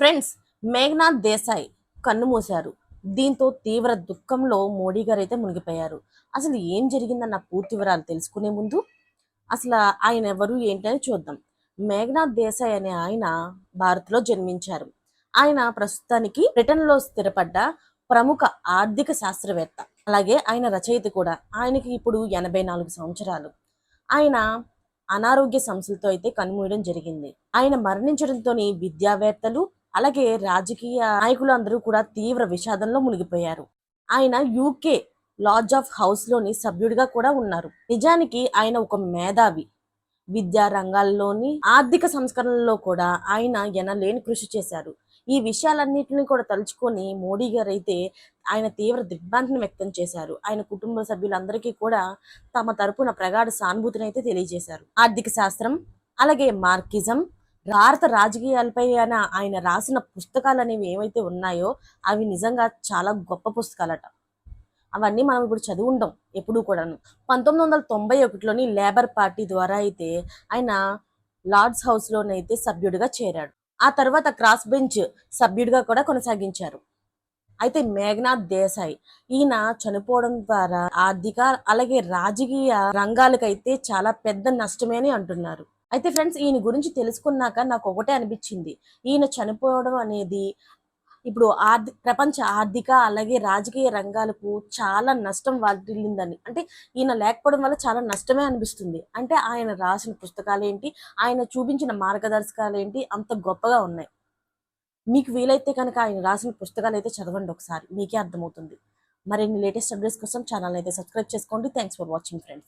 Friends Meghnath Desai కన్ను మూశారు. దీంతో తీవ్ర దుఃఖంలో మోడీ గారు అయితే మునిగిపోయారు. అసలు ఏం జరిగిందన్న పూర్తి వివరాలు తెలుసుకునే ముందు అసలు ఆయన ఎవరు ఏంటని చూద్దాం. మేఘనాథ్ దేశాయ్ అనే ఆయన భారత్లో జన్మించారు. ఆయన ప్రస్తుతానికి బ్రిటన్లో స్థిరపడ్డ ప్రముఖ ఆర్థిక శాస్త్రవేత్త. అలాగే ఆయన రచయిత కూడా. ఆయనకి ఇప్పుడు ఎనభై నాలుగు సంవత్సరాలు. ఆయన అనారోగ్య సమస్యలతో అయితే కన్నుమూయడం జరిగింది. ఆయన మరణించడంతో విద్యావేత్తలు అలాగే రాజకీయ నాయకులు అందరూ కూడా తీవ్ర విషాదంలో మునిగిపోయారు. ఆయన యూకే లాడ్జ్ ఆఫ్ హౌస్లోని సభ్యుడిగా కూడా ఉన్నారు. నిజానికి ఆయన ఒక మేధావి. విద్యా రంగాల్లోని ఆర్థిక సంస్కరణల్లో కూడా ఆయన ఎనలేని కృషి చేశారు. ఈ విషయాలన్నింటినీ కూడా తలుచుకొని మోడీ గారు అయితే ఆయన తీవ్ర దిగ్భ్రాంతిని వ్యక్తం చేశారు. ఆయన కుటుంబ సభ్యులందరికీ కూడా తమ తరపున ప్రగాఢ సానుభూతిని అయితే తెలియజేశారు. ఆర్థిక శాస్త్రం అలాగే మార్కిజం భారత రాజకీయాలపై ఆయన ఆయన రాసిన పుస్తకాలు అనేవి ఏవైతే ఉన్నాయో అవి నిజంగా చాలా గొప్ప పుస్తకాలట. అవన్నీ మనం ఇప్పుడు చదివి ఉండం ఎప్పుడూ కూడాను. పంతొమ్మిది వందల తొంభై ఒకటిలోని లేబర్ పార్టీ ద్వారా అయితే ఆయన లార్డ్స్ హౌస్లోనైతే సభ్యుడిగా చేరాడు. ఆ తర్వాత క్రాస్ బెంచ్ సభ్యుడిగా కూడా కొనసాగించారు. అయితే మేఘనాథ్ దేశాయ్ ఈయన చనిపోవడం ద్వారా ఆర్థిక అలాగే రాజకీయ రంగాలకైతే చాలా పెద్ద నష్టమే అని అంటున్నారు. అయితే ఫ్రెండ్స్ ఈయన గురించి తెలుసుకున్నాక నాకు ఒకటే అనిపించింది. ఈయన చనిపోవడం అనేది ఇప్పుడు ఆర్థిక ప్రపంచ ఆర్థిక అలాగే రాజకీయ రంగాలకు చాలా నష్టం వాటిల్లిందని. అంటే ఈయన లేకపోవడం వల్ల చాలా నష్టమే అనిపిస్తుంది. అంటే ఆయన రాసిన పుస్తకాలు ఏంటి ఆయన చూపించిన మార్గదర్శకాలు ఏంటి అంత గొప్పగా ఉన్నాయి. మీకు వీలైతే కనుక ఆయన రాసిన పుస్తకాలు అయితే చదవండి ఒకసారి. మీకే అర్థమవుతుంది. మరిన్ని లేటెస్ట్ అప్డేట్స్ కోసం ఛానల్ అయితే సబ్స్క్రైబ్ చేసుకోండి. Thanks for watching friends.